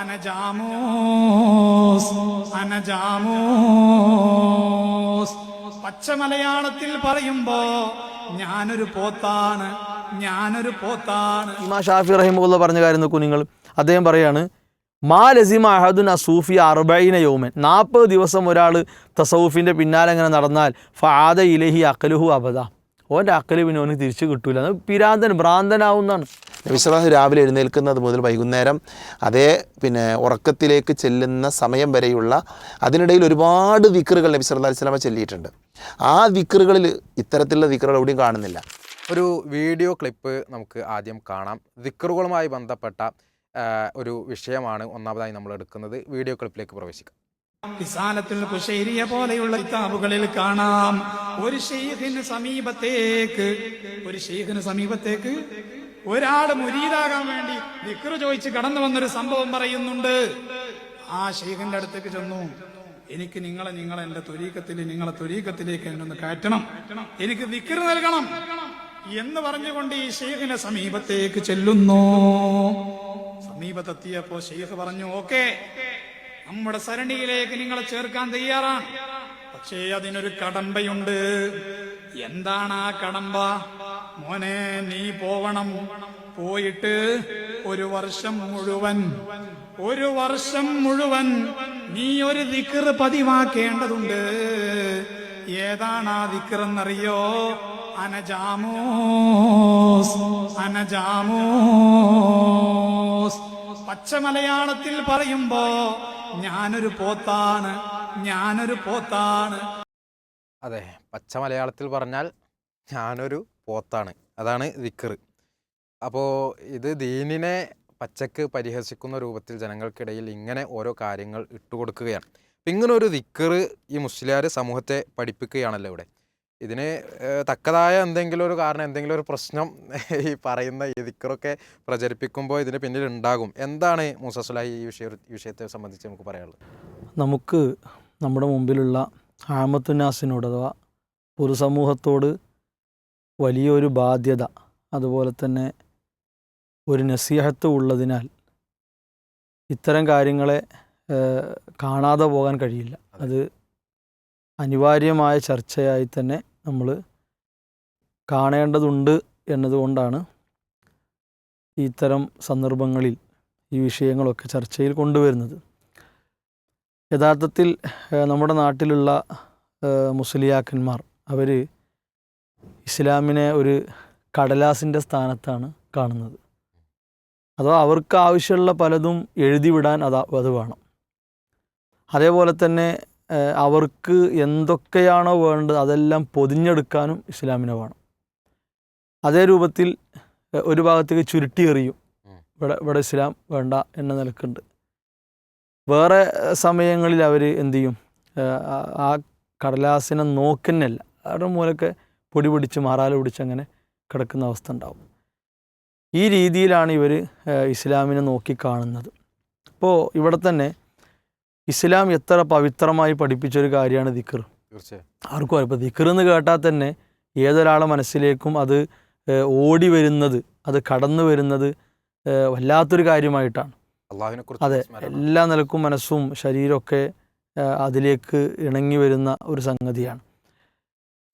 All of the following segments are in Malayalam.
അനജാമോസ് അനജാമോസ്. പച്ച മലയാളത്തിൽ പറയുമ്പോ ഞാനൊരു പോത്താണ് ഞാനൊരു പോത്താണ്. ഇമാ ഷാഫി റഹിമുള്ള പറഞ്ഞ കാര്യം നോക്കൂ നിങ്ങൾ. അദ്ദേഹം പറയാണ് മാ ലസിമ അഹദുൻ അസൂഫി അർബൈന യോമൻ. നാൽപ്പത് ദിവസം ഒരാൾ തസൗഫിന്റെ പിന്നാലെ അങ്ങനെ നടന്നാൽ ഫാദ ഇലഹി അക്കലുഹു അബദ. ഓന്റെ അക്കൽ പിന്നെ ഓന് തിരിച്ചു കിട്ടൂല. പിരാന്തൻ ഭ്രാന്തനാവുന്നതാണ്. നബിസ്വലാഹു രാവിലെ എഴുന്നേൽക്കുന്നത് മുതൽ വൈകുന്നേരം അതേ പിന്നെ ഉറക്കത്തിലേക്ക് ചെല്ലുന്ന സമയം വരെയുള്ള അതിനിടയിൽ ഒരുപാട് വിക്കറുകൾ നബി സല്ലല്ലാഹു അലൈഹി വസല്ലമ ചൊല്ലിയിട്ടുണ്ട്. ആ വിക്കറുകളിൽ ഇത്തരത്തിലുള്ള വിക്കറുകൾ എവിടെയും കാണുന്നില്ല. ഒരു വീഡിയോ ക്ലിപ്പ് നമുക്ക് ആദ്യം കാണാം. ദിക്കറുകളുമായി ബന്ധപ്പെട്ട ഒരു വിഷയമാണ് ഒന്നാമതായി നമ്മൾ എടുക്കുന്നത്. വീഡിയോ ക്ലിപ്പിലേക്ക് പ്രവേശിക്കാം. വിസാലത്തുൽ കുശേരിയ പോലെയുള്ള കിതാബുകളിൽ കാണാം. ഒരു ഷെയ്ഖിന് സമീപത്തേക്ക് ഒരു ഷെയ്ഖിന് സമീപത്തേക്ക് ഒരാൾ മുരീതാകാൻ വേണ്ടി നിക്കറ് ചോദിച്ച് കടന്നു വന്നൊരു സംഭവം പറയുന്നുണ്ട്. ആ ഷെയ്ഖിന്റെ അടുത്തേക്ക് ചെന്നു. എനിക്ക് നിങ്ങളെ നിങ്ങളെ എന്റെ തൊരീക്കത്തിൽ നിങ്ങളെ തൊരീക്കത്തിലേക്ക് എന്നെ ഒന്ന് കയറ്റണം. എനിക്ക് നിക്കറ് നൽകണം. എന്ന് പറഞ്ഞുകൊണ്ട് ഈ ഷെയ്ഖിനെ സമീപത്തേക്ക് ചെല്ലുന്നു. സമീപത്തെത്തിയപ്പോ ഷെയ്ഖ് പറഞ്ഞു ഓക്കെ നമ്മുടെ സരണിയിലേക്ക് നിങ്ങളെ ചേർക്കാൻ തയ്യാറാണ്. പക്ഷേ അതിനൊരു കടമ്പയുണ്ട്. എന്താണ് ആ കടമ്പ? മോനെ നീ പോവണം. പോയിട്ട് ഒരു വർഷം മുഴുവൻ ഒരു വർഷം മുഴുവൻ നീ ഒരു ദിക്കർ പതിവാക്കേണ്ടതുണ്ട്. ഏതാണ് ആ ദിക്കറെന്നറിയോ അനജാമോസ് അനജാമോസ്. പച്ച മലയാളത്തിൽ പറയുമ്പോ ഞാനൊരു പോത്താണ് ഞാനൊരു പോത്താണ്. അതെ പച്ച മലയാളത്തിൽ പറഞ്ഞാൽ ഞാനൊരു പോത്താണ്. അതാണ് ദിക്കർ അപ്പോൾ ഇത് ദീനിനെ പച്ചക്ക് പരിഹസിക്കുന്ന രൂപത്തിൽ ജനങ്ങൾക്കിടയിൽ ഇങ്ങനെ ഓരോ കാര്യങ്ങൾ ഇട്ടുകൊടുക്കുകയാണ് ഇങ്ങനെ ഒരു ദിക്കർ ഈ മുസ്ലിയാർ സമൂഹത്തെ പഠിപ്പിക്കുകയാണല്ലോ ഇവിടെ. ഇതിന് തക്കതായ എന്തെങ്കിലും ഒരു കാരണം എന്തെങ്കിലും ഒരു പ്രശ്നം ഈ പറയുന്ന ഈ ദിക്കറൊക്കെ പ്രചരിപ്പിക്കുമ്പോൾ ഇതിന് പിന്നിൽ ഉണ്ടാകും എന്താണ് മൂസസുലാഹി ഈ വിഷയ വിഷയത്തെ സംബന്ധിച്ച് നമുക്ക് പറയാനുള്ളത്? നമുക്ക് നമ്മുടെ മുമ്പിലുള്ള ആമത്തുനാസിനോട് അഥവാ പൊതുസമൂഹത്തോട് വലിയൊരു ബാധ്യത. അതുപോലെ തന്നെ ഒരു നസീഹത്ത് ഉള്ളതിനാൽ ഇത്തരം കാര്യങ്ങളെ കാണാതെ പോകാൻ കഴിയില്ല. അത്. അനിവാര്യമായ ചർച്ചയായി തന്നെ നമ്മൾ കാണേണ്ടതുണ്ട് എന്നതുകൊണ്ടാണ് ഇത്തരം സന്ദർഭങ്ങളിൽ ഈ വിഷയങ്ങളൊക്കെ ചർച്ചയിൽ കൊണ്ടുവരുന്നത്. യഥാർത്ഥത്തിൽ നമ്മുടെ നാട്ടിലുള്ള മുസ്ലിയാക്കന്മാർ അവർ ഇസ്ലാമിനെ ഒരു കടലാസിന്റെ സ്ഥാനത്താണ് കാണുന്നത്. അതോ അവർക്ക് ആവശ്യമുള്ള പലതും എഴുതി വിടാൻ അത് അത് വേണം. അതേപോലെ തന്നെ അവർക്ക് എന്തൊക്കെയാണോ വേണ്ടത് അതെല്ലാം പൊതിഞ്ഞെടുക്കാനും ഇസ്ലാമിനെ വേണം. അതേ രൂപത്തിൽ ഒരു ഭാഗത്തേക്ക് ചുരുട്ടി എറിയും ഇവിടെ ഇവിടെ ഇസ്ലാം വേണ്ട എന്ന നിലക്കുണ്ട്. വേറെ സമയങ്ങളിൽ അവർ എന്ത് ചെയ്യും? ആ- കടലാസിനെ നോക്കുന്നല്ല. അവരുടെ മൂലൊക്കെ പൊടി പിടിച്ച് മാറാല പിടിച്ച് അങ്ങനെ കിടക്കുന്ന അവസ്ഥ ഉണ്ടാവും. ഈ രീതിയിലാണ് ഇവർ ഇസ്ലാമിനെ നോക്കിക്കാണുന്നത് അപ്പോൾ ഇവിടെ തന്നെ ഇസ്ലാം എത്ര പവിത്രമായി പഠിപ്പിച്ചൊരു കാര്യമാണ് ദിക്കർ ആർക്കും അറിയാം ഇപ്പോൾ ദിക്കർ എന്ന് കേട്ടാൽ തന്നെ ഏതൊരാളെ മനസ്സിലേക്കും അത് ഓടി വരുന്നത് അത് കടന്നു വരുന്നത് വല്ലാത്തൊരു കാര്യമായിട്ടാണ്. അതെ എല്ലാ നിലക്കും മനസ്സും ശരീരമൊക്കെ അതിലേക്ക് ഇണങ്ങി വരുന്ന ഒരു സംഗതിയാണ്.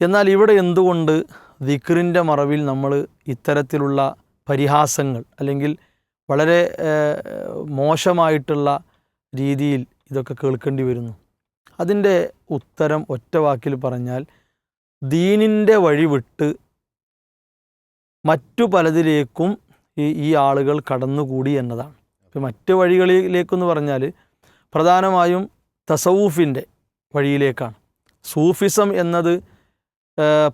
എന്നാൽ ഇവിടെ എന്തുകൊണ്ട് ദിക്റിന്റെ മറവിൽ നമ്മൾ ഇത്തരത്തിലുള്ള പരിഹാസങ്ങൾ അല്ലെങ്കിൽ വളരെ മോശമായിട്ടുള്ള രീതിയിൽ ഇതൊക്കെ കേൾക്കേണ്ടി വരുന്നു? അതിന്റെ ഉത്തരം ഒറ്റ വാക്കിൽ പറഞ്ഞാൽ ദീനിന്റെ വഴി വിട്ട് മറ്റു പലതിലേക്കും ഈ ഈ ആളുകൾ കടന്നുകൂടി എന്നതാണ്. മറ്റ് വഴികളിലേക്കെന്ന് പറഞ്ഞാൽ പ്രധാനമായും തസവൂഫിന്റെ വഴിയിലേക്കാണ്. സൂഫിസം എന്നത്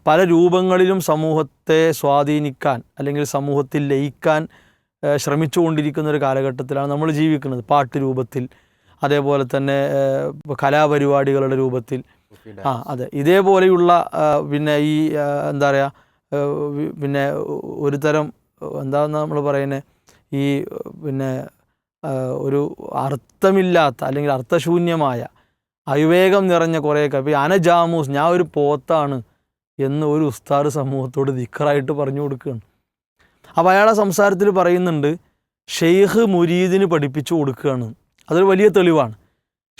പല രൂപങ്ങളിലും സമൂഹത്തെ സ്വാധീനിക്കാൻ അല്ലെങ്കിൽ സമൂഹത്തിൽ ലയിക്കാൻ ശ്രമിച്ചുകൊണ്ടിരിക്കുന്ന ഒരു കാലഘട്ടത്തിലാണ് നമ്മൾ ജീവിക്കുന്നത്. പാട്ട് രൂപത്തിൽ അതേപോലെ തന്നെ കലാപരിപാടികളുടെ രൂപത്തിൽ. ആ അതെ. ഇതേപോലെയുള്ള പിന്നെ ഈ എന്താ പറയുക പിന്നെ ഒരു തരം എന്താ നമ്മൾ പറയുന്നത് ഈ പിന്നെ ഒരു അർത്ഥമില്ലാത്ത അല്ലെങ്കിൽ അർത്ഥശൂന്യമായ അവിവേകം നിറഞ്ഞ കുറേയൊക്കെ ഇപ്പോൾ അനജാമൂസ് ഞാൻ ഒരു പോത്താണ് എന്ന് ഒരു ഉസ്താദ് സമൂഹത്തോട് ദിക്കറായിട്ട് പറഞ്ഞു കൊടുക്കുകയാണ്. അപ്പോൾ അയാളെ സംസാരത്തിൽ പറയുന്നുണ്ട് ഷെയ്ഖ് മുരീദിന് പഠിപ്പിച്ചു കൊടുക്കുകയാണ്. അതൊരു വലിയ തെളിവാണ്.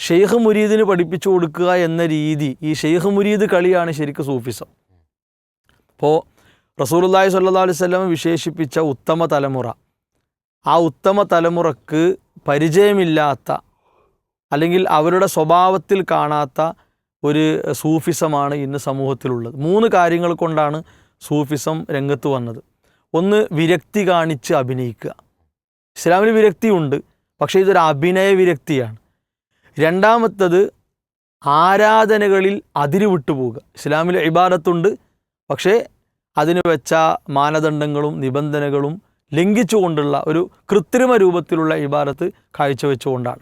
ഷെയ്ഖ് മുരീദിന് പഠിപ്പിച്ചു കൊടുക്കുക എന്ന രീതി ഈ ഷെയ്ഖ് മുരീദ് കളിയാണ് ശരിക്കും സൂഫിസം. അപ്പോൾ സ്വല്ലല്ലാഹു അലൈഹി വസല്ലം വിശേഷിപ്പിച്ച ഉത്തമ തലമുറ. ആ ഉത്തമ തലമുറയ്ക്ക് പരിചയമില്ലാത്ത അല്ലെങ്കിൽ അവരുടെ സ്വഭാവത്തിൽ കാണാത്ത ഒരു സൂഫിസമാണ് ഇന്ന് സമൂഹത്തിലുള്ളത്. മൂന്ന് കാര്യങ്ങൾ കൊണ്ടാണ് സൂഫിസം രംഗത്ത് വന്നത്. ഒന്ന് വിരക്തി കാണിച്ച് അഭിനയിക്കുക. ഇസ്ലാമിൽ വിരക്തിയുണ്ട് പക്ഷേ ഇതൊരു അഭിനയ വിരക്തിയാണ്. രണ്ടാമത്തത് ആരാധനകളിൽ അതിര് വിട്ടുപോവുക. ഇസ്ലാമിൽ ഇബാദത്തുണ്ട് പക്ഷേ അതിന് വെച്ച മാനദണ്ഡങ്ങളും നിബന്ധനകളും ലംഘിച്ചുകൊണ്ടുള്ള ഒരു കൃത്രിമ രൂപത്തിലുള്ള ഇബാദത്ത് കാഴ്ചവെച്ചുകൊണ്ടാണ്.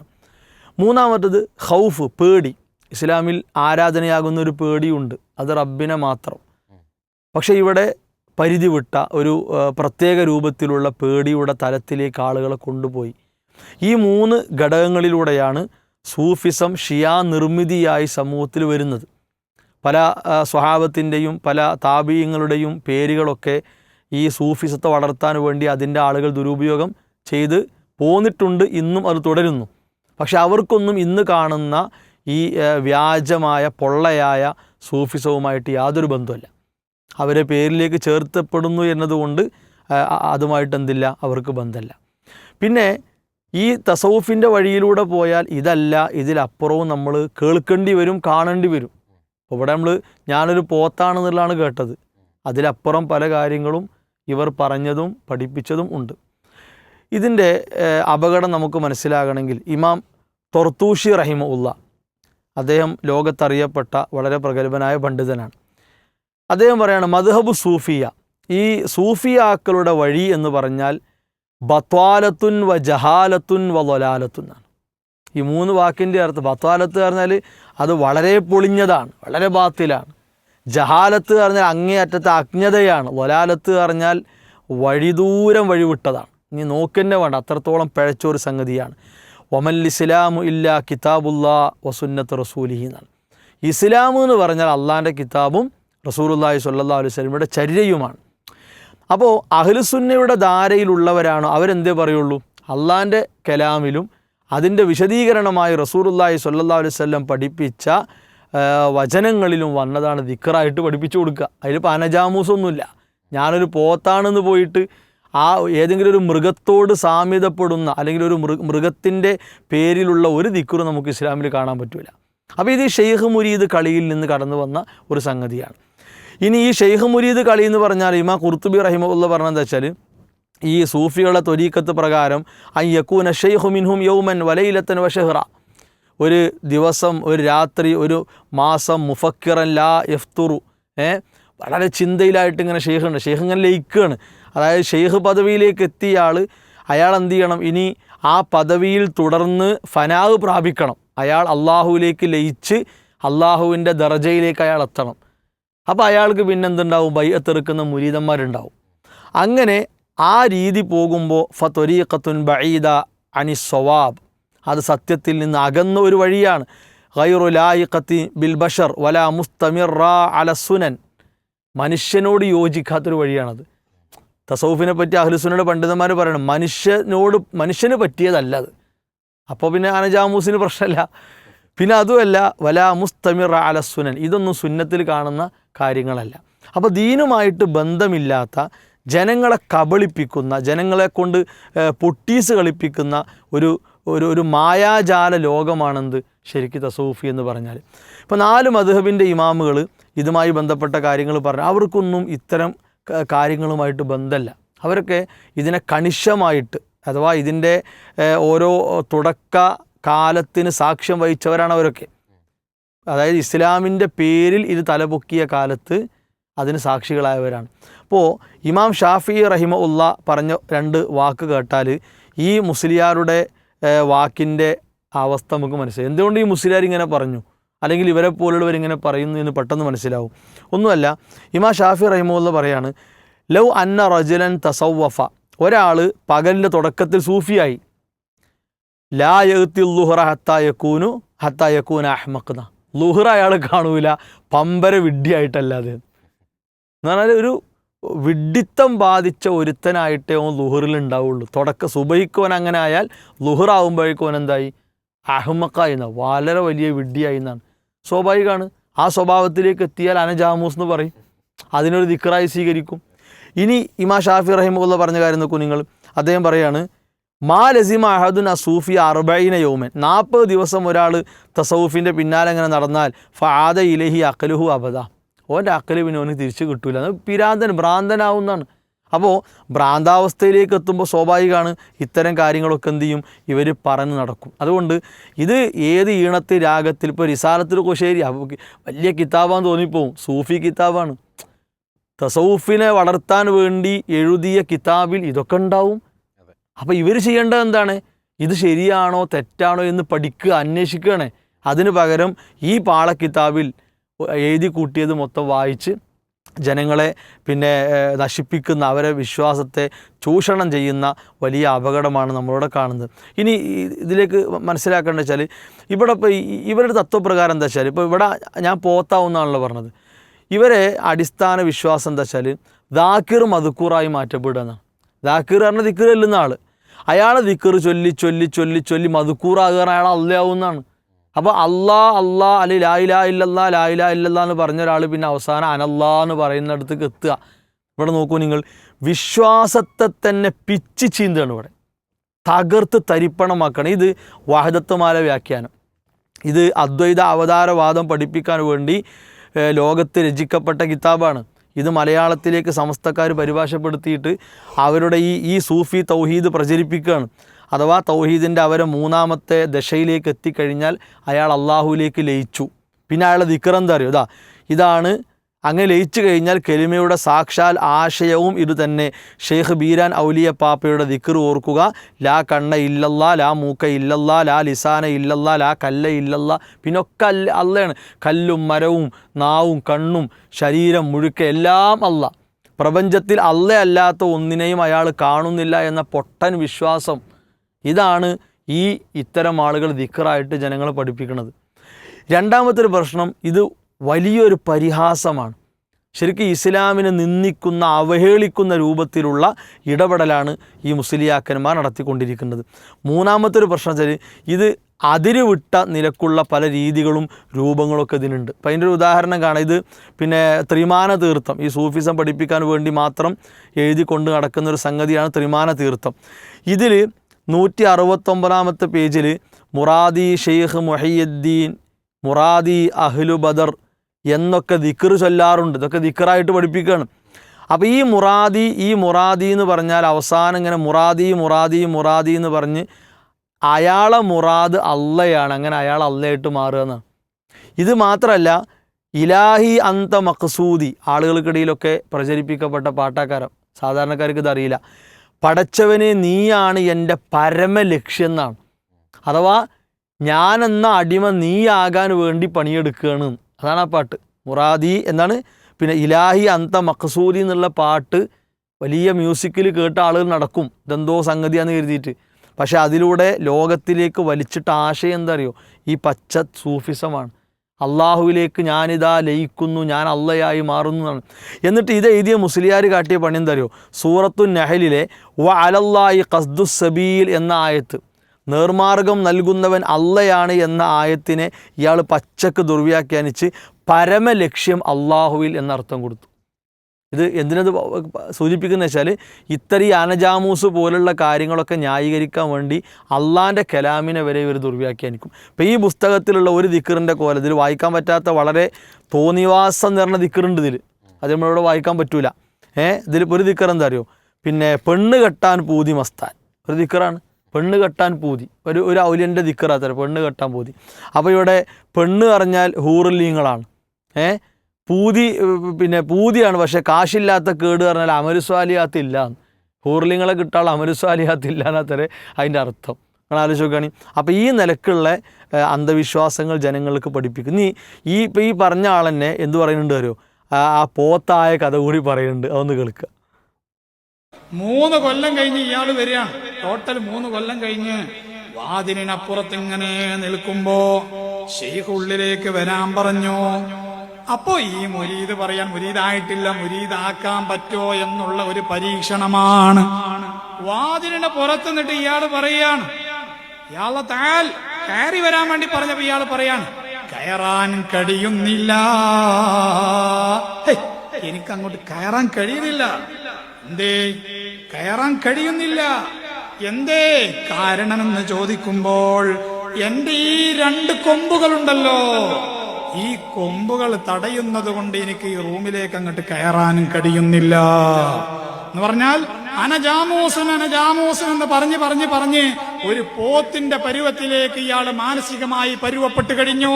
മൂന്നാമത്തത് ഹൗഫ് പേടി. ഇസ്ലാമിൽ ആരാധനയാകുന്ന ഒരു പേടിയുണ്ട്. അത് റബ്ബിനെ മാത്രം. പക്ഷേ ഇവിടെ പരിധി വിട്ട ഒരു പ്രത്യേക രൂപത്തിലുള്ള പേടിയുടെ തലത്തിലേക്ക് ആളുകളെ കൊണ്ടുപോയി. ഈ മൂന്ന് ഘടകങ്ങളിലൂടെയാണ് സൂഫിസം ഷിയാ നിർമ്മിതിയായി സമൂഹത്തിൽ വരുന്നത്. പല സ്വഭാവത്തിന്റെയും പല താപീയങ്ങളുടെയും പേരുകളൊക്കെ ഈ സൂഫിസത്തെ വളർത്താൻ വേണ്ടി അതിന്റെ ആളുകൾ ദുരുപയോഗം ചെയ്ത് പോന്നിട്ടുണ്ട്. ഇന്നും അത് തുടരുന്നു. പക്ഷെ അവർക്കൊന്നും ഇന്ന് കാണുന്ന ഈ വ്യാജമായ പൊള്ളയായ സൂഫിസവുമായിട്ട് യാതൊരു ബന്ധമല്ല അവരെ പേരിലേക്ക് ചേർത്തപ്പെടുന്നു എന്നതുകൊണ്ട് അതുമായിട്ട് എന്തില്ല അവർക്ക് ബന്ധമല്ല. പിന്നെ ഈ തസൗഫിന്റെ വഴിയിലൂടെ പോയാൽ ഇതല്ല ഇതിലപ്പുറവും നമ്മൾ കേൾക്കേണ്ടി വരും കാണേണ്ടി വരും. ഇവിടെ നമ്മൾ ഞാനൊരു പോത്താണെന്നുള്ളതാണ് കേട്ടത്. അതിലപ്പുറം പല കാര്യങ്ങളും ഇവർ പറഞ്ഞതും പഠിപ്പിച്ചതും ഉണ്ട്. ഇതിന്റെ അപകടം നമുക്ക് മനസ്സിലാകണമെങ്കിൽ ഇമാം തൊർത്തൂഷി റഹിമ ഉള്ള അദ്ദേഹം ലോകത്തറിയപ്പെട്ട വളരെ പ്രഗത്ഭനായ പണ്ഡിതനാണ്. അദ്ദേഹം പറയാണ് മദ്ഹബു സൂഫിയ. ഈ സൂഫിയാക്കളുടെ വഴി എന്ന് പറഞ്ഞാൽ ബത്വാലത്തുൻ വ ജഹാലത്തുൻ വ ലൊലാലത്തുൻ എന്നാണ്. ഈ മൂന്ന് വാക്കിന്റെ അർത്ഥം ബത്വാലത്ത് പറഞ്ഞാൽ അത് വളരെ പൊളിഞ്ഞതാണ് വളരെ ബാത്തിലാണ്. ജഹാലത്ത് പറഞ്ഞാൽ അങ്ങേയറ്റത്തെ അജ്ഞതയാണ് ലൊലാലത്ത് പറഞ്ഞാൽ വഴിദൂരം വഴിവിട്ടതാണ്. നീ നോക്കന്നെ വേണ്ട അത്രത്തോളം പിഴച്ചൊരു സംഗതിയാണ്. ഒമൽ ഇസ്ലാമു ഇല്ല കിതാബുല്ലാ വസുന്നത്ത് റസൂലിഹി എന്നാണ്. ഇസ്ലാം എന്ന് പറഞ്ഞാൽ അള്ളാന്റെ കിതാബും റസൂലുല്ലാഹി സ്വല്ലല്ലാഹു അലൈഹി സ്വലമിയുടെ ചര്യയുമാണ് അപ്പോൾ അഹ്ലുസുന്നയുടെ ധാരയിലുള്ളവരാണ് അവരെന്തേ പറയുള്ളൂ? അള്ളാന്റെ കലാമിലും അതിന്റെ വിശദീകരണമായി റസൂറുല്ലാഹി സ്വല്ലല്ലാഹു അലൈഹി വസല്ലം പഠിപ്പിച്ച വചനങ്ങളിലും വന്നതാണ് ദിക്കറായിട്ട് പഠിപ്പിച്ചു കൊടുക്കുക. അതിൽ പനജാമൂസൊന്നുമില്ല ഞാനൊരു പോത്താണെന്ന് പോയിട്ട് ആ ഏതെങ്കിലും ഒരു മൃഗത്തോട് സാമ്യതപ്പെടുന്ന അല്ലെങ്കിൽ ഒരു മൃ മൃഗത്തിന്റെ പേരിലുള്ള ഒരു ദിക്കുറും നമുക്ക് ഇസ്ലാമിൽ കാണാൻ പറ്റില്ല അപ്പോൾ ഇത് ഷെയ്ഖ് മുരീദ് കളിയിൽ നിന്ന് കടന്നു വന്ന ഒരു സംഗതിയാണ്. ഇനി ഈ ഷെയ്ഖ് മുരീദ് കളി എന്ന് പറഞ്ഞാൽ ഇമാ കുർത്തുബി റഹിമുള്ള പറഞ്ഞതെന്ന് വെച്ചാൽ ഈ സൂഫികളുടെ തൊരീക്കത്ത് പ്രകാരം അയ്യക്കൂന ഷെയ്ഖു മിൻഹും യൗമൻ വലയിലത്തൻ വഷഹ്റ. ഒരു ദിവസം ഒരു രാത്രി ഒരു മാസം മുഫക്കിറൻ ലാ എഫ്തുറു ഏ? വളരെ ചിന്തയിലായിട്ട് ഇങ്ങനെ ഷെയ്ഖുണ്ട് ഷെയ്ഖ് ഇങ്ങനെ ലയിക്കുകയാണ്. അതായത് ഷെയ്ഖ് പദവിയിലേക്ക് എത്തിയ ആൾ അയാൾ എന്ത് ചെയ്യണം? ഇനി ആ പദവിയിൽ തുടർന്ന് ഫനാവ് പ്രാപിക്കണം. അയാൾ അള്ളാഹുവിലേക്ക് ലയിച്ച് അള്ളാഹുവിന്റെ ദർജയിലേക്ക് അയാൾ എത്തണം. അപ്പോൾ അയാൾക്ക് പിന്നെന്തുണ്ടാവും ബയ്യത്തെറുക്കുന്ന മുരീതന്മാരുണ്ടാവും. അങ്ങനെ ആ രീതി പോകുമ്പോൾ ഫത്തൊരീഖത്തുൻ ബഈദ അനി സ്വവാബ്. അത് സത്യത്തിൽ നിന്ന് അകന്ന ഒരു വഴിയാണ്. ഖൈറു ലായിഖത്തി ബിൽ ബഷർ വല മുസ്തമിർ അല അലസുനൻ മനുഷ്യനോട് യോജിക്കാത്തൊരു വഴിയാണത്. തസൗഫിനെ പറ്റി അഹ്ലുസുനയുടെ പണ്ഡിതന്മാർ പറയണം മനുഷ്യനോട് മനുഷ്യന് പറ്റിയതല്ല അത്. അപ്പോൾ പിന്നെ അനജാമൂസിന് പ്രശ്നമല്ല പിന്നെ അതുമല്ല വല മുസ്തമിർ അലസുനൻ ഇതൊന്നും സുന്നത്തിൽ കാണുന്ന കാര്യങ്ങളല്ല. അപ്പോൾ ദീനുമായിട്ട് ബന്ധമില്ലാത്ത ജനങ്ങളെ കബളിപ്പിക്കുന്ന ജനങ്ങളെ കൊണ്ട് പൊട്ടീസ് കളിപ്പിക്കുന്ന ഒരു ഒരു ഒരു മായാജാല ലോകമാണെന്ത് ശരിക്കും തസൂഫി എന്ന് പറഞ്ഞാൽ ഇപ്പോൾ നാല് മധുഹബിന്റെ ഇമാമുകൾ ഇതുമായി ബന്ധപ്പെട്ട കാര്യങ്ങൾ പറഞ്ഞു അവർക്കൊന്നും ഇത്തരം കാര്യങ്ങളുമായിട്ട് ബന്ധമല്ല അവരൊക്കെ ഇതിനെ കണിശമായിട്ട് അഥവാ ഇതിന്റെ ഓരോ തുടക്ക കാലത്തിന് സാക്ഷ്യം വഹിച്ചവരാണ് അവരൊക്കെ. അതായത് ഇസ്ലാമിന്റെ പേരിൽ ഇത് തലപൊക്കിയ കാലത്ത് അതിന് സാക്ഷികളായവരാണ്. അപ്പോൾ ഇമാം ഷാഫി റഹിമ ഉള്ള പറഞ്ഞ രണ്ട് വാക്ക് കേട്ടാൽ ഈ മുസ്ലിയാരുടെ വാക്കിന്റെ അവസ്ഥ നമുക്ക് മനസ്സിലായി. എന്തുകൊണ്ട് ഈ മുസ്ലിയാർ ഇങ്ങനെ പറഞ്ഞു? അല്ലെങ്കിൽ ഇവരെ പോലുള്ളവർ ഇങ്ങനെ പറയുന്നു എന്ന് പെട്ടെന്ന് മനസ്സിലാവും. ഒന്നുമല്ല ഇമാ ഷാഫി റഹിമുള്ള പറയാണ് ലൗ അന്ന റജലൻ തസവഫ ഒരാൾ പകലിന്റെ തുടക്കത്തിൽ സൂഫിയായി. ലാ യഹത്തി ലുഹറ ഹത്തായക്കൂനു ഹത്തായക്കൂന ഹത്താ ലുഹ്റ അയാൾ കാണൂല പമ്പര വിഡ്ഢിയായിട്ടല്ലാതെ എന്ന് പറഞ്ഞാൽ ഒരു വിഡ്ഢിത്തം ബാധിച്ച ഒരുത്തനായിട്ടേ ഓൻ ലുഹറിൽ ഉണ്ടാവുള്ളൂ. തുടക്ക സുബഹിക്കോൻ അങ്ങനെ ആയാൽ ലുഹറാവുമ്പോഴേക്കും എന്തായി? അഹമ്മക്കായി എന്നാണ് വളരെ വലിയ വിഡ്ഢിയായി എന്നാണ്. സ്വാഭാവികമാണ് ആ സ്വഭാവത്തിലേക്ക് എത്തിയാൽ അനജാമൂസ് എന്ന് പറയും. അതിനൊരു ദിക്കറായി സ്വീകരിക്കും. ഇനി ഇമാ ഷാഫി റഹിമുള്ള പറഞ്ഞ കാര്യം നോക്കൂ നിങ്ങൾ. അദ്ദേഹം പറയാണ് മാ ലസിമ അഹദുൻ അസൂഫി അർബൈന യോമൻ. നാൽപ്പത് ദിവസം ഒരാൾ തസൗഫിന്റെ പിന്നാലെ അങ്ങനെ നടന്നാൽ ഫാദ ഇലഹി അക്കലുഹു അബദ. ഓന്റെ അക്കൽ ഓന് തിരിച്ചു കിട്ടൂല. അത് പിരാന്തൻ ഭ്രാന്തനാവുന്നതാണ്. അപ്പോൾ ഭ്രാന്താവസ്ഥയിലേക്ക് എത്തുമ്പോൾ സ്വാഭാവികമാണ് ഇത്തരം കാര്യങ്ങളൊക്കെ എന്ത് ചെയ്യും? ഇവർ പറഞ്ഞു നടക്കും. അതുകൊണ്ട് ഇത് ഏത് ഈണത്തിൽ രാഗത്തിൽ ഇപ്പോൾ റിസാലത്തിൽ കൊശേരി വലിയ കിതാബാന്ന് തോന്നിപ്പോവും. സൂഫി കിതാബാണ്. തസൗഫിനെ വളർത്താൻ വേണ്ടി എഴുതിയ കിതാബിൽ ഇതൊക്കെ ഉണ്ടാവും. അപ്പോൾ ഇവർ ചെയ്യേണ്ടത് എന്താണ്? ഇത് ശരിയാണോ തെറ്റാണോ എന്ന് പഠിക്കുക അന്വേഷിക്കുകയാണ്. അതിന് പകരം ഈ പാളക്കിതാബിൽ എഴുതി കൂട്ടിയത് മൊത്തം വായിച്ച് ജനങ്ങളെ പിന്നെ നശിപ്പിക്കുന്ന അവരെ വിശ്വാസത്തെ ചൂഷണം ചെയ്യുന്ന വലിയ അപകടമാണ് നമ്മളിവിടെ കാണുന്നത്. ഇനി ഇതിലേക്ക് മനസ്സിലാക്കേണ്ടത് വെച്ചാൽ ഇവിടെ ഇപ്പോൾ ഇവരുടെ തത്വപ്രകാരം എന്താ വെച്ചാൽ ഇപ്പോൾ ഇവിടെ ഞാൻ പോത്താവുന്നാണല്ലോ പറഞ്ഞത്. ഇവരെ അടിസ്ഥാന വിശ്വാസം എന്താ വെച്ചാൽ ദാക്കിർ മധുക്കൂറായി മാറ്റപ്പെടുക എന്നാണ്. ദാക്കിർ പറഞ്ഞ ദിക്കർ ആൾ അയാളെ ദിക്കർ ചൊല്ലി ചൊല്ലി ചൊല്ലി ചൊല്ലി മധുക്കൂറാകുക അയാൾ അല്ലാവുന്നതാണ് അപ്പോൾ അള്ളാ അള്ളാ അല്ലെ ലായിലാ ഇല്ലല്ലാ ലായിലാ ഇല്ലല്ലാ എന്ന് പറഞ്ഞ ഒരാൾ പിന്നെ അവസാനം അനല്ലാ എന്ന് പറയുന്നിടത്തേക്ക് എത്തുക. ഇവിടെ നോക്കൂ നിങ്ങൾ. വിശ്വാസത്തെ തന്നെ പിച്ച് ചീന്താണ് ഇവിടെ. തകർത്ത് തരിപ്പണമാക്കണം ഇത് വാഹിദത്വമാല വ്യാഖ്യാനം. ഇത് അദ്വൈത അവതാരവാദം പഠിപ്പിക്കാൻ വേണ്ടി ലോകത്ത് രചിക്കപ്പെട്ട കിതാബാണ്. ഇത് മലയാളത്തിലേക്ക് സമസ്തക്കാർ പരിഭാഷപ്പെടുത്തിയിട്ട് അവരുടെ ഈ ഈ സൂഫി തൗഹീദ് പ്രചരിപ്പിക്കുകയാണ്. അഥവാ തൗഹീദിന്റെ അവരെ മൂന്നാമത്തെ ദശയിലേക്ക് എത്തിക്കഴിഞ്ഞാൽ അയാൾ അള്ളാഹുവിലേക്ക് ലയിച്ചു. പിന്നെ അയാളെ ദിക്കർ എന്താ അറിയോ? ഇതാ ഇതാണ് അങ്ങനെ ലയിച്ചു കഴിഞ്ഞാൽ കെലിമയുടെ സാക്ഷാൽ ആശയവും ഇതുതന്നെ ഷെയ്ഖ് ബീരാൻ ഔലിയ പാപ്പയുടെ ദിക്കർ ഓർക്കുക. ലാ കണ്ണ ഇല്ലല്ലാ ലാ മൂക്ക ഇല്ലല്ലാ ലാ ലിസാന ഇല്ലല്ലാ ലാ കല്ല ഇല്ലല്ല. പിന്നൊക്കെ അല്ല അല്ലയാണ് കല്ലും മരവും നാവും കണ്ണും ശരീരം മുഴുക്ക എല്ലാം അല്ല പ്രപഞ്ചത്തിൽ അല്ല അല്ലാത്ത ഒന്നിനെയും അയാൾ കാണുന്നില്ല എന്ന പൊട്ടൻ വിശ്വാസം. ഇതാണ് ഈ ഇത്തരം ആളുകൾ ദിക്കറായിട്ട് ജനങ്ങളെ പഠിപ്പിക്കുന്നത്. രണ്ടാമത്തെ ഒരു പ്രശ്നം ഇത് വലിയൊരു പരിഹാസമാണ്. ശരിക്കും ഇസ്ലാമിനെ നിന്ദിക്കുന്ന അവഹേളിക്കുന്ന രൂപത്തിലുള്ള ഇടപെടലാണ് ഈ മുസ്ലിയാക്കന്മാർ നടത്തിക്കൊണ്ടിരിക്കുന്നത്. മൂന്നാമത്തെ ഒരു പ്രശ്നം വെച്ചാൽ ഇത് അതിരുവിട്ട നിലക്കുള്ള പല രീതികളും രൂപങ്ങളൊക്കെ ഇതിനുണ്ട്. അപ്പം അതിന്റെ ഒരു ഉദാഹരണം കാണാം. ഇത് പിന്നെ ത്രിമാന തീർത്ഥം. ഈ സൂഫിസം പഠിപ്പിക്കാൻ വേണ്ടി മാത്രം എഴുതി കൊണ്ട് നടക്കുന്ന ഒരു സംഗതിയാണ് ത്രിമാന തീർത്ഥം. ഇതിൽ നൂറ്റി അറുപത്തൊമ്പതാമത്തെ പേജിൽ മുറാദി ഷെയ്ഖ് മൊഹയ്യുദ്ദീൻ മുറാദി അഹ്ലു ബദർ എന്നൊക്കെ ദിക്കറ് ചൊല്ലാറുണ്ട്. ഇതൊക്കെ ദിക്കറായിട്ട് പഠിപ്പിക്കുകയാണ് അപ്പോൾ ഈ മുറാദി ഈ മുറാദി എന്ന് പറഞ്ഞാൽ അവസാനം ഇങ്ങനെ മുറാദി മുറാദി മുറാദി എന്ന് പറഞ്ഞ് അയാളെ മുറാദ് അള്ളയാണ്. അങ്ങനെ അയാൾ അള്ളയായിട്ട് മാറുക എന്നാണ്. ഇത് മാത്രമല്ല ഇലാഹി അന്ത മഖസൂദി ആളുകൾക്കിടയിലൊക്കെ പ്രചരിപ്പിക്കപ്പെട്ട പാട്ടാക്കാരം സാധാരണക്കാർക്ക് ഇതറിയില്ല പടച്ചവനെ നീയാണ് എന്റെ പരമലക്ഷ്യം എന്നാണ് അഥവാ ഞാനെന്ന അടിമ നീയാകാൻ വേണ്ടി പണിയെടുക്കുകയാണ്. അതാണ് ആ പാട്ട്. മുറാദി എന്നാണ്. പിന്നെ ഇലാഹി അന്ത മഖസൂദി എന്നുള്ള പാട്ട് വലിയ മ്യൂസിക്കിൽ കേട്ട ആളുകൾ നടക്കും. ഇതെന്തോ സംഗതിയാണെന്ന് കരുതിയിട്ട്. പക്ഷേ അതിലൂടെ ലോകത്തിലേക്ക് വലിച്ചിട്ട ആശയം എന്താ അറിയോ? ഈ പച്ച സൂഫിസമാണ്. അള്ളാഹുവിലേക്ക് ഞാനിതാ ലയിക്കുന്നു ഞാൻ അള്ളയായി മാറുന്നു എന്നാണ്. എന്നിട്ട് ഇത് എഴുതിയ മുസ്ലിയാർ കാട്ടിയ പണി എന്താ അറിയോ? സൂറത്തു നഹലിലെ വ അലല്ലായി ഖസ്ദു സബീൽ എന്ന ആയത്ത്. നേർമാർഗം നൽകുന്നവൻ അള്ളയാണ് എന്ന ആയത്തിനെ ഇയാൾ പച്ചക്ക് ദുർവ്യാഖ്യാനിച്ച് പരമലക്ഷ്യം അള്ളാഹുവിൽ എന്നർത്ഥം കൊടുത്തു. ഇത് എന്തിനത് സൂചിപ്പിക്കുന്നത് വെച്ചാൽ ഇത്തരം അനജാമൂസ് പോലുള്ള കാര്യങ്ങളൊക്കെ ന്യായീകരിക്കാൻ വേണ്ടി അള്ളാന്റെ കലാമിനെ വരെ ഇവർ ദുർവ്യാഖ്യാനിക്കും. ഇപ്പം ഈ പുസ്തകത്തിലുള്ള ഒരു ദിക്കറിന്റെ കോലത്തിൽ വായിക്കാൻ പറ്റാത്ത വളരെ തോന്നിവാസം നിറഞ്ഞ ദിക്കറുണ്ട് ഇതിൽ അത് നമ്മളിവിടെ വായിക്കാൻ പറ്റൂല. ഏഹ് ഇതിൽ ഒരു ദിക്കർ എന്താ അറിയോ? പിന്നെ പെണ്ണ് കെട്ടാൻ പൂതി മസ്താൻ. ഒരു ദിക്കറാണ് പെണ്ണ് കെട്ടാൻ പൂതി. ഒരു ഒരു ഔലിന്റെ ദിക്കറാത്തര പെണ്ണ് കെട്ടാൻ പൂതി. അപ്പോൾ ഇവിടെ പെണ്ണ് പറഞ്ഞാൽ ഹൂറുല്ലീങ്ങളാണ്. ഏ പൂതി പിന്നെ പൂതിയാണ്. പക്ഷേ കാശില്ലാത്ത കേട് പറഞ്ഞാൽ അമരുസ്വാലിയാത്തില്ല ഹൂർലിങ്ങളെ കിട്ടാനുള്ള അമരുസ്വാലിയാത്തില്ല എന്നാത്തരെ അതിന്റെ അർത്ഥം. നിങ്ങൾ ആലോചിച്ച് നോക്കുകയാണെങ്കിൽ അപ്പോൾ ഈ നിലക്കുള്ള അന്ധവിശ്വാസങ്ങൾ ജനങ്ങൾക്ക് പഠിപ്പിക്കും. നീ ഈ ഇപ്പോൾ ഈ പറഞ്ഞ ആൾ തന്നെ എന്ത് പറയുന്നുണ്ട് ആ ആ പോത്തായ കഥ കൂടി പറയുന്നുണ്ട്. അതൊന്ന് കേൾക്കുക. മൂന്ന് കൊല്ലം കഴിഞ്ഞ് ഇയാൾ വരിക. ടോട്ടൽ മൂന്ന് കൊല്ലം കഴിഞ്ഞ് വാതിലിനപ്പുറത്ത് ഇങ്ങനെ നിൽക്കുമ്പോ ഷെയ്ഖ് ഉള്ളിലേക്ക് വരാൻ പറഞ്ഞു. അപ്പോ ഈ മുരീദ് പറയാൻ മുരീദായിട്ടില്ല മുരീദാക്കാൻ പറ്റോ എന്നുള്ള ഒരു പരീക്ഷണമാണ്. വാതിലിന് പുറത്തുനിട്ട് ഇയാൾ പറയാണ് ഇയാളെ താൽ കയറി വരാൻ വേണ്ടി പറഞ്ഞപ്പോ ഇയാൾ പറയാണ് കയറാൻ കഴിയുന്നില്ല. എനിക്ക് അങ്ങോട്ട് കയറാൻ കഴിയുന്നില്ല. എന്തേ? കയറാൻ കഴിയുന്നില്ല. എന്തേ? കാരണമെന്ന് ചോദിക്കുമ്പോൾ എന്റെ ഈ രണ്ട് കൊമ്പുകളുണ്ടല്ലോ. ഈ കൊമ്പുകൾ തടയുന്നത് കൊണ്ട് എനിക്ക് ഈ റൂമിലേക്ക് അങ്ങോട്ട് കയറാനും കഴിയുന്നില്ല. എന്ന് പറഞ്ഞാൽ അനജാമൂസൻ അനജാമൂസൻ എന്ന് പറഞ്ഞ് പറഞ്ഞ് പറഞ്ഞ് ഒരു പോത്തിന്റെ പരുവത്തിലേക്ക് ഇയാൾ മാനസികമായി പരുവപ്പെട്ട് കഴിഞ്ഞു.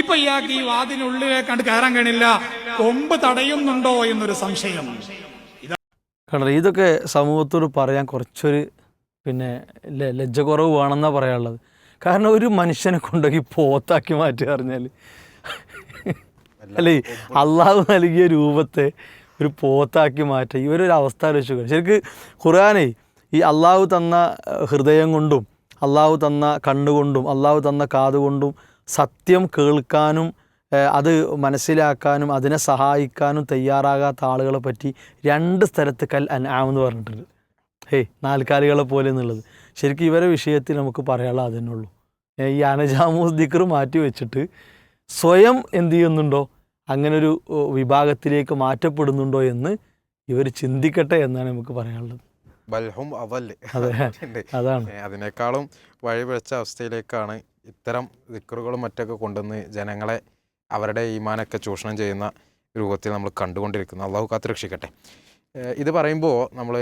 ഇപ്പൊ ഇയാൾക്ക് ഈ വാതിനുള്ളിലേക്ക് കണ്ട് കയറാൻ കഴിയില്ല കൊമ്പ് തടയുന്നുണ്ടോ എന്നൊരു സംശയം. കാരണം ഇതൊക്കെ സമൂഹത്തോട് പറയാൻ കുറച്ചൊരു പിന്നെ ലജ്ജ കുറവ് വേണമെന്നാണ് പറയാനുള്ളത്. കാരണം ഒരു മനുഷ്യനെ കൊണ്ടുപോയി പോത്താക്കി മാറ്റി പറഞ്ഞാൽ അല്ലേ അള്ളാഹു നൽകിയ രൂപത്തെ ഒരു പോത്താക്കി മാറ്റുക ഇവരൊരു അവസ്ഥ ആലോചിക്കുക ശരിക്ക് ഖുർആാനേ ഈ അള്ളാഹു തന്ന ഹൃദയം കൊണ്ടും അള്ളാഹു തന്ന കണ്ണുകൊണ്ടും അള്ളാഹു തന്ന കാതുകൊണ്ടും സത്യം കേൾക്കാനും അത് മനസ്സിലാക്കാനും അതിനെ സഹായിക്കാനും തയ്യാറാകാത്ത ആളുകളെ പറ്റി രണ്ട് സ്ഥലത്ത് കൽ അനാമെന്ന് പറഞ്ഞിട്ടുണ്ട്. ഹേയ് നാൽക്കാലികളെ പോലെ എന്നുള്ളത്. ശരിക്കും ഇവരെ വിഷയത്തിൽ നമുക്ക് പറയാനുള്ള അതിനുള്ളൂ ഉള്ളൂ. ഈ അനജാമൂസ് ദിക്കർ മാറ്റി വെച്ചിട്ട് സ്വയം എന്ത് ചെയ്യുന്നുണ്ടോ? അങ്ങനെ ഒരു ഓ, വിഭാഗത്തിലേക്ക് മാറ്റപ്പെടുന്നുണ്ടോ എന്ന് ഇവർ ചിന്തിക്കട്ടെ എന്നാണ് നമുക്ക് പറയാനുള്ളത്. ബൽഹും അവൽ ഉണ്ട്. അതാണ്. അതിനേക്കാളും വഴിപിഴച്ച അവസ്ഥയിലേക്കാണ് ഇത്തരം ദിക്കറുകളും മറ്റൊക്കെ കൊണ്ടുവന്ന് ജനങ്ങളെ അവരുടെ ഈമാനൊക്കെ ചൂഷണം ചെയ്യുന്ന രൂപത്തിൽ നമ്മൾ കണ്ടുകൊണ്ടിരിക്കുന്നത് അള്ളാഹു കാത്ത് രക്ഷിക്കട്ടെ. ഇത് പറയുമ്പോൾ നമ്മൾ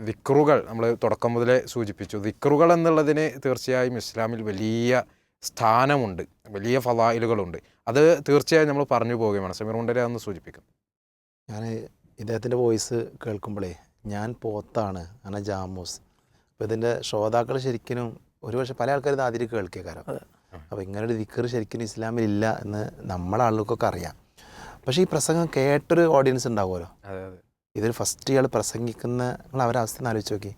ദിക്കറുകൾ നമ്മൾ തുടക്കം മുതലേ സൂചിപ്പിച്ചു. ദിക്കറുകൾ എന്നുള്ളതിന് തീർച്ചയായും ഇസ്ലാമിൽ വലിയ സ്ഥാനമുണ്ട്. വലിയ ഫലായിലുകളുണ്ട്. അത് തീർച്ചയായും നമ്മൾ പറഞ്ഞു പോവുകയാണ് സമീർ മുണ്ടരെ അതൊന്ന് സൂചിപ്പിക്കും. ഞാൻ ഇദ്ദേഹത്തിന്റെ വോയിസ് കേൾക്കുമ്പോഴേ ഞാൻ പോത്താണ് അങ്ങനെ ജാമൂസ്. അപ്പോൾ ഇതിന്റെ ശ്രോതാക്കൾ ശരിക്കും ഒരുപക്ഷെ പല ആൾക്കാർ ഇത് ആദ്യം കേൾക്കേക്കാരം. അപ്പോൾ ഇങ്ങനൊരു ദിക്കർ ശരിക്കും ഇസ്ലാമിൽ ഇല്ല എന്ന് നമ്മളെ ആളുകൾക്കൊക്കെ അറിയാം. പക്ഷേ ഈ പ്രസംഗം കേട്ടൊരു ഓഡിയൻസ് ഉണ്ടാവുമല്ലോ? ഇതൊരു ഫസ്റ്റ് ഇയാൾ പ്രസംഗിക്കുന്ന നിങ്ങൾ അവരെ അവസ്ഥ ഒന്ന് ആലോചിച്ച് നോക്കി.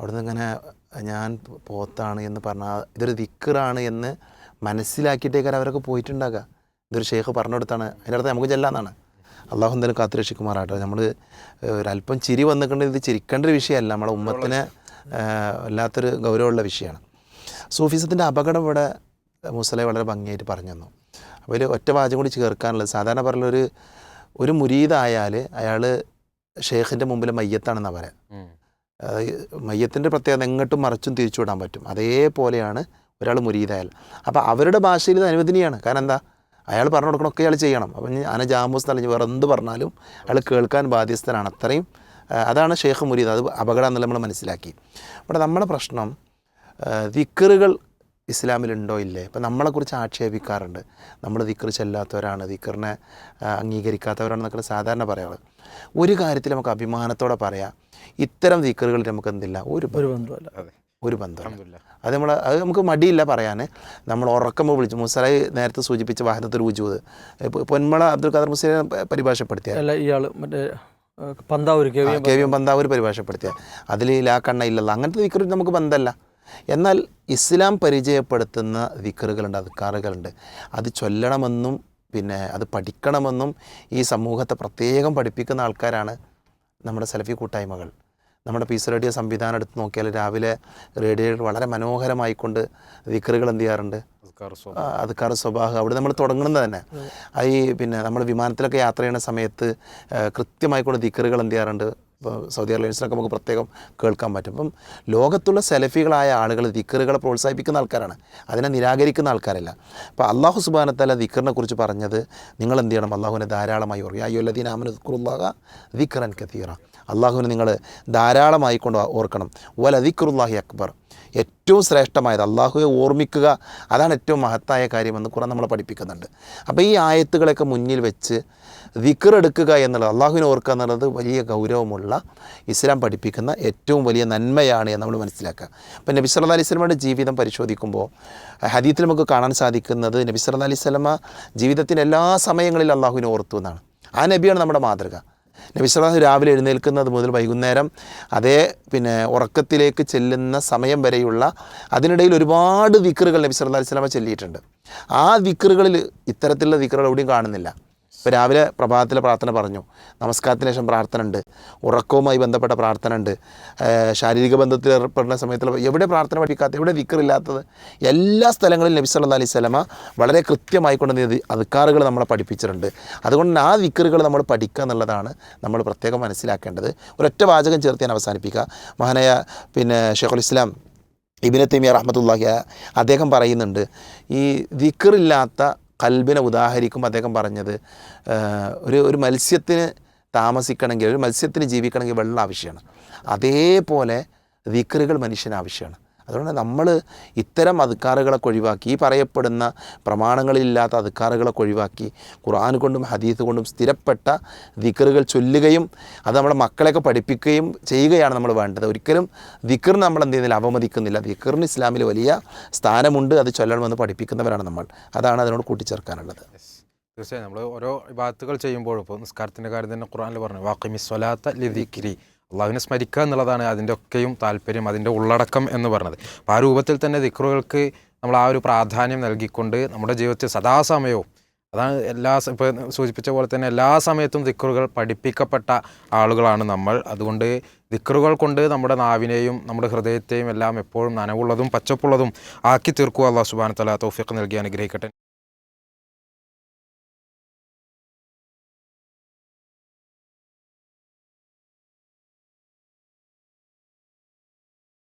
അവിടുന്ന് ഇങ്ങനെ ഞാൻ പോത്താണ് എന്ന് പറഞ്ഞാൽ ഇതൊരു ദിക്കറാണ് എന്ന് മനസ്സിലാക്കിയിട്ടേക്കാരം അവരൊക്കെ പോയിട്ടുണ്ടാകുക ഇതൊരു ഷേഖ് പറഞ്ഞു കൊടുത്താണ്. അതിന്റെ അടുത്ത് നമുക്ക് ചെല്ലാന്നാണ്. അള്ളാഹു എന്തായാലും കാത്തുരക്ഷിക്കുമാറാട്ടെ നമ്മൾ ഒരല്പം ചിരി വന്നിട്ടുണ്ട്. ഇത് ചിരിക്കേണ്ട ഒരു വിഷയമല്ല. നമ്മളെ ഉമ്മത്തിന് വല്ലാത്തൊരു ഗൗരവമുള്ള വിഷയമാണ്. സൂഫിസത്തിന്റെ അപകടം ഇവിടെ മുസലെ വളരെ ഭംഗിയായിട്ട് പറഞ്ഞു തന്നു. അപ്പോൾ ഒരു ഒറ്റ വാചകം കൂടി ചേർക്കാനുള്ളത്. സാധാരണ പറഞ്ഞ ഒരു ഒരു മുരീദായാൽ അയാൾ ഷേഖിന്റെ മുമ്പിൽ മയ്യത്താണെന്നാണ് പറയാം. മയ്യത്തിന്റെ പ്രത്യേകത എങ്ങോട്ടും മറിച്ചും തിരിച്ചു വിടാൻ പറ്റും. അതേപോലെയാണ് ഒരാൾ മുരീതായാൽ. അപ്പോൾ അവരുടെ ഭാഷയിൽ ഇത് അനുവദനീയാണ്. കാരണം എന്താ? അയാൾ പറഞ്ഞു കൊടുക്കണമൊക്കെ അയാൾ ചെയ്യണം. അപ്പം അന ജാമൂസ് അല്ലെങ്കിൽ വേറെ എന്ത് പറഞ്ഞാലും അയാൾ കേൾക്കാൻ ബാധ്യസ്ഥനാണ്. അത്രയും അതാണ് ഷേഖ് മുരീദ്. അത് അപകടം എന്നുള്ള നമ്മൾ മനസ്സിലാക്കി. ഇവിടെ നമ്മുടെ പ്രശ്നം ദിക്കറുകൾ ഇസ്ലാമിലുണ്ടോ ഇല്ലേ? ഇപ്പം നമ്മളെക്കുറിച്ച് ആക്ഷേപിക്കാറുണ്ട്. നമ്മൾ ദിക്കർ ചെല്ലാത്തവരാണ് ദിക്കറിനെ അംഗീകരിക്കാത്തവരാണെന്നൊക്കെ സാധാരണ പറയാറ്. ഒരു കാര്യത്തിൽ നമുക്ക് അഭിമാനത്തോടെ പറയാം ഇത്തരം ദിക്കറുകളിൽ നമുക്ക് എന്തില്ല? ഒരു ബന്ധമല്ല ഒരു ബന്ധമില്ല അൽഹംദുലില്ലാ. അത് നമ്മൾ അത് നമുക്ക് മടിയില്ല പറയാൻ നമ്മൾ ഉറക്കുമ്പോൾ വിളിച്ചു. മുസലായി നേരത്തെ സൂചിപ്പിച്ച വാഹനത്തിൽ ഇപ്പൊ പൊന്മള അബ്ദുൽ ഖാദർ മുസ്ലിം പരിഭാഷപ്പെടുത്തിയ. അല്ല ഇയാൾ മറ്റേ Panthavoor K V M K V M Panthavoor പരിഭാഷപ്പെടുത്തിയ. അതിൽ ലാ കണ്ണ ഇല്ലല്ലോ. അങ്ങനത്തെ ദിക്കറിൽ നമുക്ക് ബന്ധമല്ല എന്നാൽ ഇസ്ലാം പരിചയപ്പെടുത്തുന്ന ദിക്കറുകളുണ്ട് അധികാറുകളുണ്ട് അത് ചൊല്ലണമെന്നും പിന്നെ അത് പഠിക്കണമെന്നും ഈ സമൂഹത്തെ പ്രത്യേകം പഠിപ്പിക്കുന്ന ആൾക്കാരാണ് നമ്മുടെ സെൽഫി കൂട്ടായ്മകൾ. നമ്മുടെ പീസ് റേഡിയോ സംവിധാനം എടുത്ത് നോക്കിയാൽ രാവിലെ റേഡിയോയിൽ വളരെ മനോഹരമായിക്കൊണ്ട് വിക്കറുകൾ എന്ത് ചെയ്യാറുണ്ട്? അതുക്കാർ സ്വഭാവം. അവിടെ നമ്മൾ തുടങ്ങുന്നത് തന്നെ. ഈ പിന്നെ നമ്മൾ വിമാനത്തിലൊക്കെ യാത്ര ചെയ്യുന്ന സമയത്ത് കൃത്യമായിക്കൊണ്ട് ദിക്കറുകൾ എന്ത് ചെയ്യാറുണ്ട്? ഇപ്പോൾ സൗദി എയർലൈൻസിനൊക്കെ നമുക്ക് പ്രത്യേകം കേൾക്കാൻ പറ്റും. അപ്പം ലോകത്തുള്ള സെലഫികളായ ആളുകൾ ദിക്കറുകളെ പ്രോത്സാഹിപ്പിക്കുന്ന ആൾക്കാരാണ്. അതിനെ നിരാകരിക്കുന്ന ആൾക്കാരല്ല. അപ്പോൾ അള്ളാഹു സുബാനത്തല ദിക്കറിനെ കുറിച്ച് പറഞ്ഞത് നിങ്ങൾ എന്ത് ചെയ്യണം അള്ളാഹുവിനെ ധാരാളമായി ഓർക്കുക. അയ്യോ അയ്യോല്ലദീൻ അമനുക്കുറുല്ലാഹ ദിക്കറൻ കത്തീറ അള്ളാഹുവിനെ നിങ്ങൾ ധാരാളമായി കൊണ്ട് ഓർക്കണം. വല ദിക്കറുല്ലാഹി അക്ബർ. ഏറ്റവും ശ്രേഷ്ഠമായത് അള്ളാഹുവെ ഓർമ്മിക്കുക. അതാണ് ഏറ്റവും മഹത്തായ കാര്യമെന്ന് കുറേ നമ്മളെ പഠിപ്പിക്കുന്നുണ്ട്. അപ്പോൾ ഈ ആയത്തുകളൊക്കെ മുന്നിൽ വെച്ച് ദിക്കർ എടുക്കുക എന്നുള്ളത് അള്ളാഹുവിനെ ഓർക്കുക എന്നുള്ളത് വലിയ ഗൗരവമുള്ള ഇസ്ലാം പഠിപ്പിക്കുന്ന ഏറ്റവും വലിയ നന്മയാണ് എന്ന് നമ്മൾ മനസ്സിലാക്കുക. അപ്പോൾ നബി സല്ലാ അലൈഹി സ്വലമയുടെ ജീവിതം പരിശോധിക്കുമ്പോൾ ഹദീത്തിൽ നമുക്ക് കാണാൻ സാധിക്കുന്നത് നബി സല്ലാ അലൈഹി സ്വലമ ജീവിതത്തിന്റെ എല്ലാ സമയങ്ങളിലും അള്ളാഹുവിനെ ഓർത്തു എന്നാണ്. ആ നബിയാണ് നമ്മുടെ മാതൃക. നബി സ്വലാഹു രാവിലെ എഴുന്നേൽക്കുന്നത് മുതൽ വൈകുന്നേരം അതേ പിന്നെ ഉറക്കത്തിലേക്ക് ചെല്ലുന്ന സമയം വരെയുള്ള അതിനിടയിൽ ഒരുപാട് വിക്കറുകൾ നബി സല്ലാ അലൈഹി സ്വലാമ ചൊല്ലിയിട്ടുണ്ട്. ആ വിക്കറുകളിൽ ഇത്തരത്തിലുള്ള വിക്കറുകൾ എവിടെയും കാണുന്നില്ല. ഇപ്പോൾ രാവിലെ പ്രഭാതത്തിലെ പ്രാർത്ഥന പറഞ്ഞു. നമസ്കാരത്തിന് ശേഷം പ്രാർത്ഥന ഉണ്ട് ഉറക്കവുമായി ബന്ധപ്പെട്ട പ്രാർത്ഥന ഉണ്ട് ശാരീരിക ബന്ധത്തിൽ ഏർപ്പെടുന്ന സമയത്തുള്ള എവിടെ പ്രാർത്ഥന പഠിക്കാത്ത എവിടെ വിക്കറില്ലാത്തത് എല്ലാ സ്ഥലങ്ങളിലും നബി സല്ലല്ലാഹു അലൈഹി സ്വലമ വളരെ കൃത്യമായി കൊണ്ട് അധികാറുകൾ നമ്മളെ പഠിപ്പിച്ചിട്ടുണ്ട്. അതുകൊണ്ട് ആ ദിക്കറുകൾ നമ്മൾ പഠിക്കുക എന്നുള്ളതാണ് നമ്മൾ പ്രത്യേകം മനസ്സിലാക്കേണ്ടത്. ഒരൊറ്റ വാചകം ചേർത്ത് ഞാൻ അവസാനിപ്പിക്കുക. മഹാനായ പിന്നെ ഷെയ്ഖുൽ ഇസ്ലാം ഇബിനെ തൈമിയ റഹ്മത്തുള്ളാഹി അദ്ദേഹം പറയുന്നുണ്ട് ഈ ദിക്കറില്ലാത്ത കൽബിനെ ഉദാഹരിക്കും അദ്ദേഹം പറഞ്ഞത് ഒരു ഒരു മത്സ്യത്തിന് താമസിക്കണമെങ്കിൽ ഒരു മത്സ്യത്തിന് ജീവിക്കണമെങ്കിൽ വെള്ളം ആവശ്യമാണ്. അതേപോലെ ദിക്കറുകൾ മനുഷ്യന് ആവശ്യമാണ്. അതുകൊണ്ട് നമ്മൾ ഇത്തരം അധികാറുകളൊക്കെ ഒഴിവാക്കി ഈ പറയപ്പെടുന്ന പ്രമാണങ്ങളില്ലാത്ത അധികാറുകളൊക്കെ ഒഴിവാക്കി ഖുർആൻ കൊണ്ടും ഹദീസ് കൊണ്ടും സ്ഥിരപ്പെട്ട ദിക്കറുകൾ ചൊല്ലുകയും അത് നമ്മുടെ മക്കളെയൊക്കെ പഠിപ്പിക്കുകയും ചെയ്യുകയാണ് നമ്മൾ വേണ്ടത്. ഒരിക്കലും ദിക്കർ നമ്മൾ എന്ത് ചെയ്യുന്നില്ല അവമതിക്കുന്നില്ല. ദിക്കറിന് ഇസ്ലാമിൽ വലിയ സ്ഥാനമുണ്ട് അത് ചൊല്ലണമെന്ന് പഠിപ്പിക്കുന്നവരാണ് നമ്മൾ. അതാണ് അതിനോട് കൂട്ടിച്ചേർക്കാനുള്ളത്. തീർച്ചയായും. നമ്മൾ ഓരോ വിഭാഗത്തുകൾ ചെയ്യുമ്പോഴും ഇപ്പോൾ നിസ്കാരത്തിന്റെ കാര്യം തന്നെ ഖുറാനിൽ പറഞ്ഞു. വാക്കിമി സ്വലാത്ത ലിദിക്കിരി അള്ളാഹുവിനെ സ്മരിക്കുക എന്നുള്ളതാണ് അതിന്റെ ഒക്കെയും താല്പര്യം അതിന്റെ ഉള്ളടക്കം എന്ന് പറഞ്ഞത് അപ്പോൾ ആ രൂപത്തിൽ തന്നെ ദിക്റുകൾക്ക് നമ്മൾ ആ ഒരു പ്രാധാന്യം നൽകിക്കൊണ്ട് നമ്മുടെ ജീവിതത്തിൽ സദാസമയവും അതാണ് എല്ലാ ഇപ്പോൾ സൂചിപ്പിച്ച പോലെ തന്നെ എല്ലാ സമയത്തും ദിക്റുകൾ പഠിപ്പിക്കപ്പെട്ട ആളുകളാണ് നമ്മൾ. അതുകൊണ്ട് ദിക്റുകൾ കൊണ്ട് നമ്മുടെ നാവിനെയും നമ്മുടെ ഹൃദയത്തെയും എല്ലാം എപ്പോഴും നനവുള്ളതും പച്ചപ്പുള്ളതും ആക്കി തീർക്കുക അള്ളാഹു സുബാൻ തല തോഫിക്ക് നൽകി അനുഗ്രഹിക്കട്ടെ.